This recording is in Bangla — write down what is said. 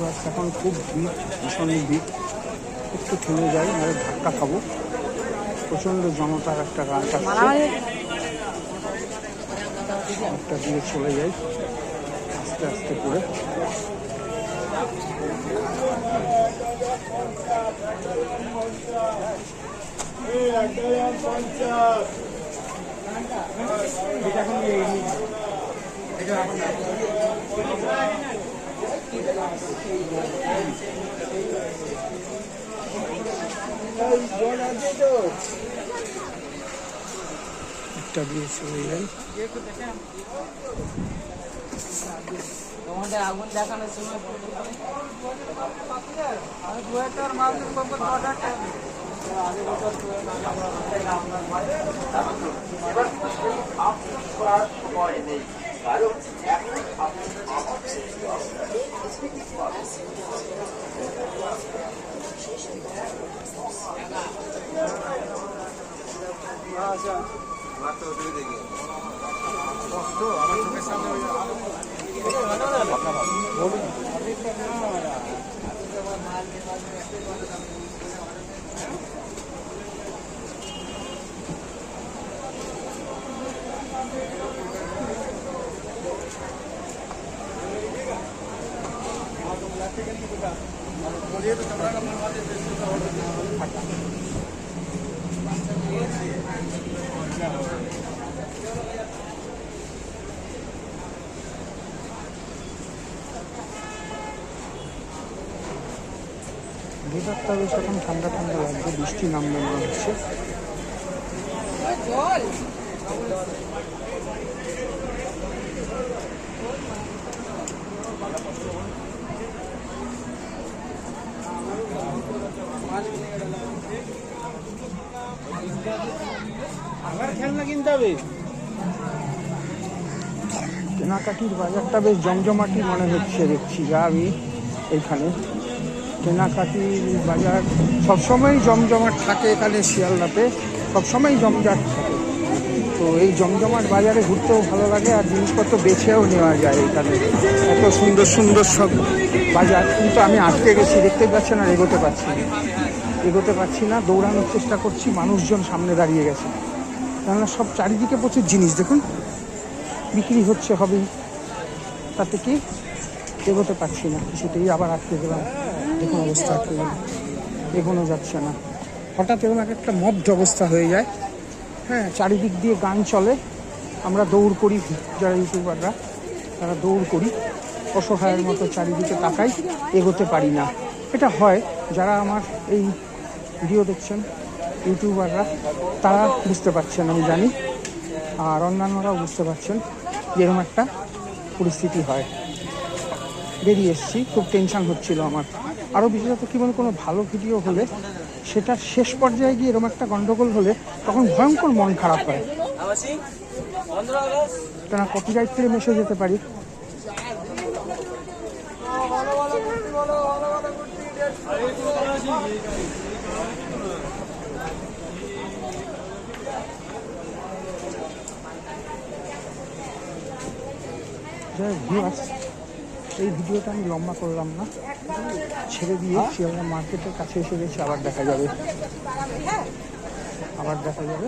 বাস এখন খুব ভিড় ভীষণ ভিড়। একটু থেমে যাই নাহলে ধাক্কা খাব। প্রচণ্ড জনতার একটা আসছে একটা দিয়ে চলে যাই আস্তে আস্তে করে। একটা দিয়ে চলে যাই তোমাদের আগুন দেখানোর সময় কারণ এখন আপনার আমার চোখের সামনে ভেতরটা বেশ এখন ঠান্ডা ঠান্ডা লাগছে বৃষ্টি নামবে মনে হচ্ছে। আমার খেলনা কিনতে হবে? কেনাকাটির বাজারটা বেশ জমজমাটি মনে হচ্ছে দেখছি যা আমি এইখানে কেনাকাটির বাজার সবসময় জমজমাট থাকে এখানে শিয়ালদাতে সবসময় জমজমাট থাকে। তো এই জমজমাট বাজারে ঘুরতেও ভালো লাগে আর জিনিসপত্র বেছেও নেওয়া যায় এখানে। এত সুন্দর সুন্দর সব বাজার, কিন্তু আমি আটকে গেছি, দেখতে পাচ্ছি না, এগোতে পারছি না। এগোতে পারছি না, দৌড়ানোর চেষ্টা করছি, মানুষজন সামনে দাঁড়িয়ে গেছে। কেননা সব চারিদিকে প্রচুর জিনিস, দেখুন। বিক্রি হচ্ছে, হবেই। তাতে কি? এগোতে পারছি না, কিছুতেই আবার আটকে গেলাম। দেখুন অবস্থা আটকে গেলাম এগোনো যাচ্ছে না। হঠাৎ এরকম এক একটা মব্ধ অবস্থা হয়ে যায়। হ্যাঁ চারিদিক দিয়ে গান চলে। আমরা দৌড় করি, যারা ইউটিউবাররা, তারা দৌড় করি। অসহায়ের মতো চারিদিকে তাকাই, এগোতে পারি না। এটা হয়। যারা আমার এই ভিডিও দেখছেন ইউটিউবাররা, তারা বুঝতে পারছেন, আমি জানি। আর অন্যান্যরাও বুঝতে পারছেন যে এরকম একটা পরিস্থিতি হয়। বেরিয়ে এসেছি, খুব টেনশান হচ্ছিল আমার। আরও বিশেষত কি বলে কোনো ভালো ভিডিও হলে সেটার শেষ পর্যায়ে গিয়ে এরকম একটা গন্ডগোল হলে, তখন ভয়ঙ্কর মন খারাপ হয়। আবাসি পনেরো আগস্ট কেন কপিরাইট ক্লেম এসে যেতে পারি। এই ভিডিওটা আমি লম্বা করলাম না। ছেড়ে দিয়ে শিয়ালদা মার্কেটের কাছে এসে গেছি, আবার দেখা যাবে। আবার দেখা যাবে।